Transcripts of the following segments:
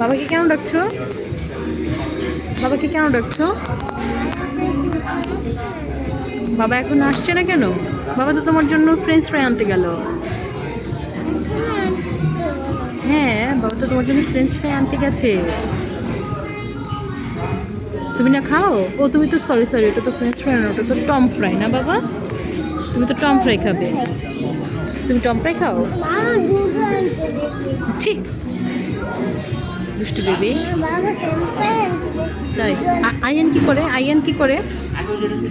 বাবাকে কেন ডাকছো? বাবাকে কেন ডাকছো? বাবা এখন আসছে না কেন? বাবা তো তোমার জন্য ফ্রেঞ্চ ফ্রাই আনতে গেল। হ্যাঁ বাবা তো তোমার জন্য ফ্রেঞ্চ ফ্রাই আনতে গেছে। তুমি না খাও? ও তুমি তো সরি সরি ওটা তো ফ্রেঞ্চ ফ্রাই না ওটা তো টম ফ্রাই না বাবা? তুমি তো টম ফ্রাই খাবে। তুমি টম ফ্রাই খাও? ঠিক দুষ্টু বেবি। তাই। আয়ান কি করে? আয়ান কি করে?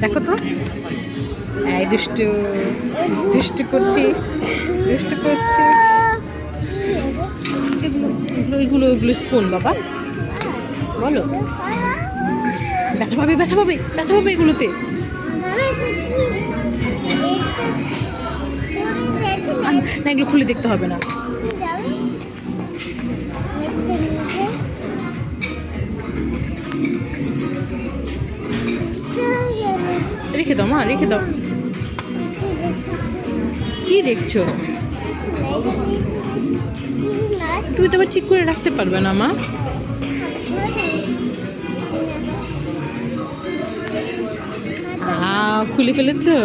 দেখো তো। এই দুষ্টু দুষ্টু করছিস দুষ্টু করছিস। এগুলো এগুলো এগুলো স্পুন বাবা। বলো। ব্যথা পাবে ব্যথা পাবে ব্যথা পাবে এগুলোতে। না, এগুলো খুলে দেখতে হবে না। রেখে দাও, মা, রেখে দাও। কি দেখছ? তুমি তো আবার ঠিক করে রাখতে পারবে না, মা। খুলে ফেলেছো?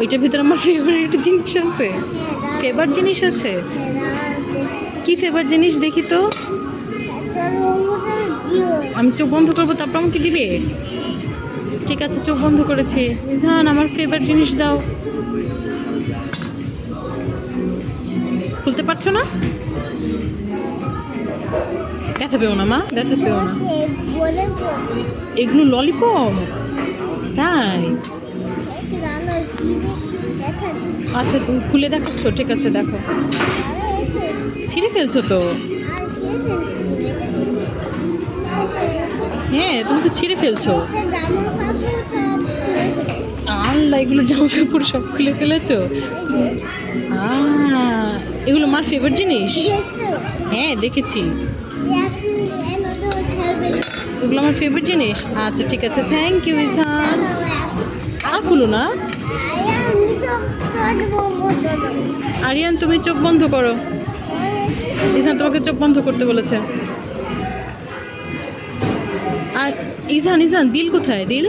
ওইটার ভিতরে আমার ফেভারিট জিনিস আছে। ফেভার জিনিস আছে? কি ফেভার জিনিস দেখি তো? আমি চোখ বন্ধ করব, তারপর আমাকে দিবে? ঠিক আছে, চোখ বন্ধ করেছি। ইজহান আমার ফেভার জিনিস দাও। খুলতে পারছ না? ব্যথা পেও না, মা ব্যথা পেও না। এগুলো ললিপপ তাই? আচ্ছা খুলে দেখাচ্ছ, ঠিক আছে, দেখো। ছিঁড়ে ফেলছো তো? হ্যাঁ তুমি তো ছিঁড়ে ফেলছো। আল্লাহ এগুলো জামা কাপড় সব খুলে ফেলেছো? এগুলো মার ফেভারিট জিনিস? হ্যাঁ দেখেছি। এগুলো আমার ফেভারিট জিনিস। আচ্ছা ঠিক আছে। থ্যাংক ইউ ইসান আর খুলো না। আরিয়ান, তুমি চোখ বন্ধ করো। ইসান তোমাকে চোখ বন্ধ করতে বলেছে। আর ইসান ইসান দিল কোথায়? দিল?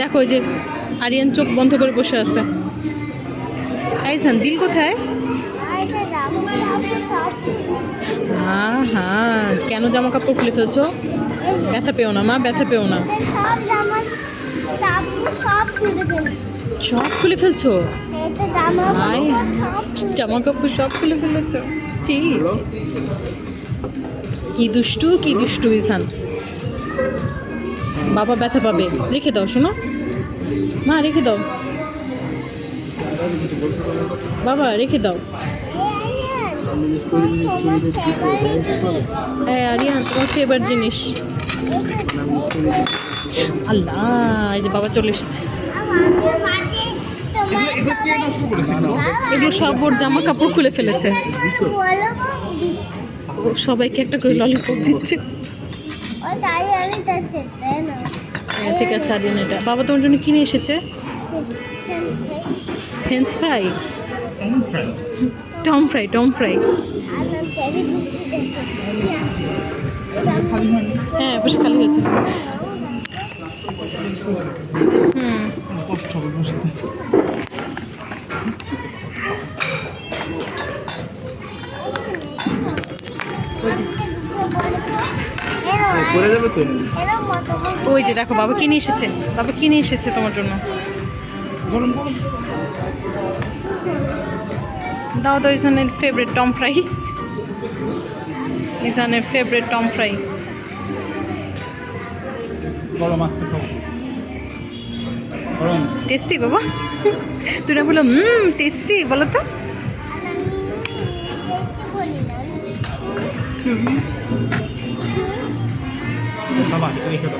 দেখো যে আরিয়ান চোখ বন্ধ করে বসে আছে। এই ইসান দিল কোথায়? হ্যাঁ হ্যাঁ কেন জামা কাপড় খুলে ফেলছো? ব্যথা পেও না, মা, ব্যথা পেও না। সব খুলে ফেলছি? জামা কাপড় সব খুলে ফেলেছো। ছি। কি দুষ্টু কি দুষ্টু ইসান বাবা ব্যথা পাবে। রেখে দাও শোনো। মা রেখে দাও। বাবা রেখে দাও। হ্যাঁ আরিয়ান তোমার ফেভার জিনিস। আল্লাহ এই যে বাবা চলে এসেছে। এগুলো সব ওর জামা কাপড় খুলে ফেলেছে। ও সবাইকে একটা করে ললিপপ দিচ্ছে। হ্যাঁ, ঠিক আছে আরিয়ান এটা। বাবা তোমার জন্য কিনে এসেছে? French fry tom fry tom fry হ্যাঁ বসে খালি হয়েছে। হুম। কষ্ট হবে বসতে ওই যে দেখো বাবা কিনে এসেছে। বাবা কিনে এসেছে তোমার জন্য। দাও তো ইসানের ফেভারিট টম ফ্রাই। ইসানের ফেভারিট টম ফ্রাই। গরম আসছে টেস্টি বাবা। তুই না বলো হুম টেস্টি বলো তো। এক্সকিউজ মি বাবা এটা রেখে দাও